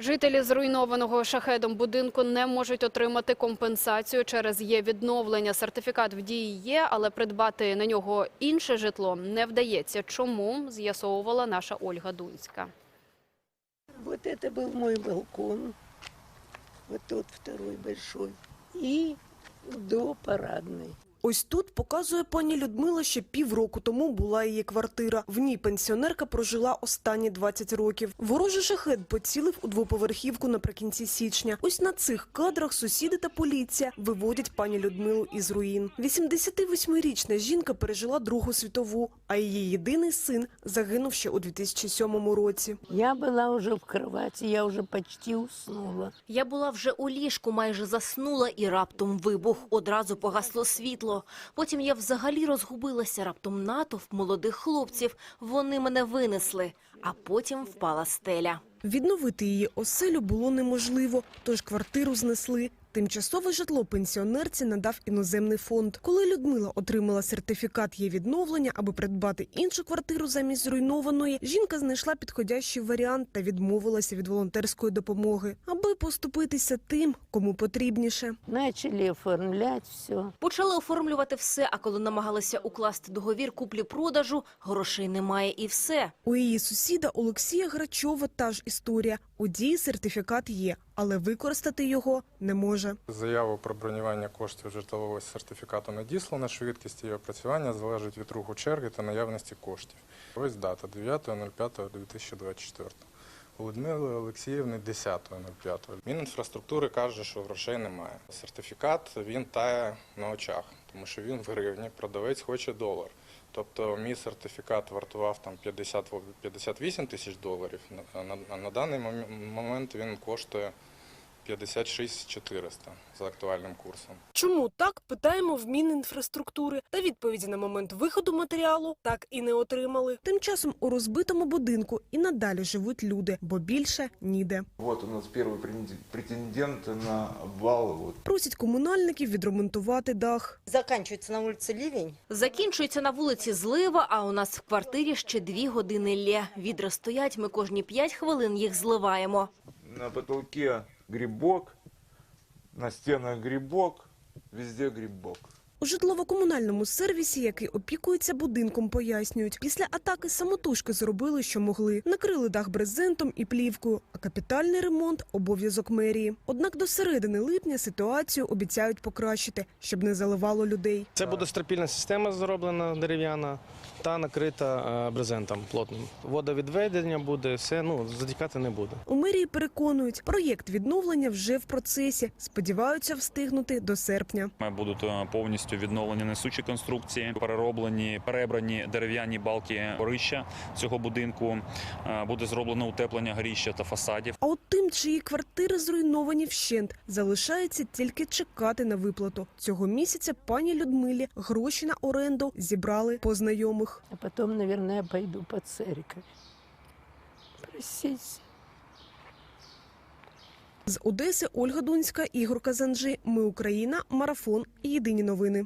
Жителі зруйнованого шахедом будинку не можуть отримати компенсацію через є відновлення. Сертифікат в дії є, але придбати на нього інше житло не вдається. Чому з'ясовувала наша Ольга Дунська. Вот это был мой балкон. Вот тот второй большой. И до парадной. Ось тут показує пані Людмила, що півроку тому була її квартира. В ній пенсіонерка прожила останні 20 років. Ворожий шахет поцілив у двоповерхівку наприкінці січня. Ось на цих кадрах сусіди та поліція виводять пані Людмилу із руїн. 88-річна жінка пережила Другу світову, а її єдиний син загинув ще у 2007 році. Я была уже в кровати, я уже почти уснула. Я була вже у ліжку, майже заснула, і раптом вибух. Одразу погасло світло. Потім я взагалі розгубилася. Раптом натовп молодих хлопців. Вони мене винесли, а потім впала стеля. Відновити її оселю було неможливо, тож квартиру знесли. Тимчасове житло пенсіонерці надав іноземний фонд. Коли Людмила отримала сертифікат її відновлення, аби придбати іншу квартиру замість зруйнованої, жінка знайшла підходящий варіант та відмовилася від волонтерської допомоги, аби поступитися тим, кому потрібніше. Начали оформлять все. Почали оформлювати все, а коли намагалися укласти договір куплі-продажу, грошей немає і все. У її сусіда Олексія Грачова та ж історія. У дії сертифікат є, але використати його не може. Заяву про бронювання коштів житлового сертифікату надіслано. Швидкість її опрацювання залежить від руху черги та наявності коштів. Ось дата 9.05.2024. У Людмили Олексіївни 10.05. Мінінфраструктури каже, що грошей немає. Сертифікат він тає на очах, тому що він в гривні, продавець хоче долар. Тобто мій сертифікат вартував там 50, 58 тисяч доларів, на, а на даний мом- момент він коштує 56 400 за актуальним курсом. Чому так питаємо в Мінінфраструктури та відповіді на момент виходу матеріалу так і не отримали. Тим часом у розбитому будинку і надалі живуть люди, бо більше ніде. Вот у нас первый претендент- на обвал. Просять комунальників відремонтувати дах. Заканчивается на улице ливень. Закінчується на вулиці злива, а у нас в квартирі ще дві години лє. Відра стоять, ми кожні п'ять хвилин їх зливаємо. На потолке грибок, на стенах грибок, везде грибок. У житлово-комунальному сервісі, який опікується будинком, пояснюють, після атаки самотужки зробили, що могли. Накрили дах брезентом і плівкою, а капітальний ремонт – обов'язок мерії. Однак до середини липня ситуацію обіцяють покращити, щоб не заливало людей. Це буде стропільна система зроблена дерев'яна та накрита е, брезентом плотним. Водовідведення буде, все ну затікати не буде. У мерії переконують, проєкт відновлення вже в процесі. Сподіваються встигнути до серпня. Будуть е, повністю відновлені несучі конструкції, перероблені, перебрані дерев'яні балки горища цього будинку. Е, Буде зроблено утеплення горіща та фасадів. А от тим, чиї квартири зруйновані вщент, залишається тільки чекати на виплату. Цього місяця пані Людмилі гроші на оренду зібрали по знайомих. А потом, наверное, я пойду по церковь. Просить. З Одеси Ольга Дунська, Ігор Казанжи. Ми Україна. Марафон. Єдині новини.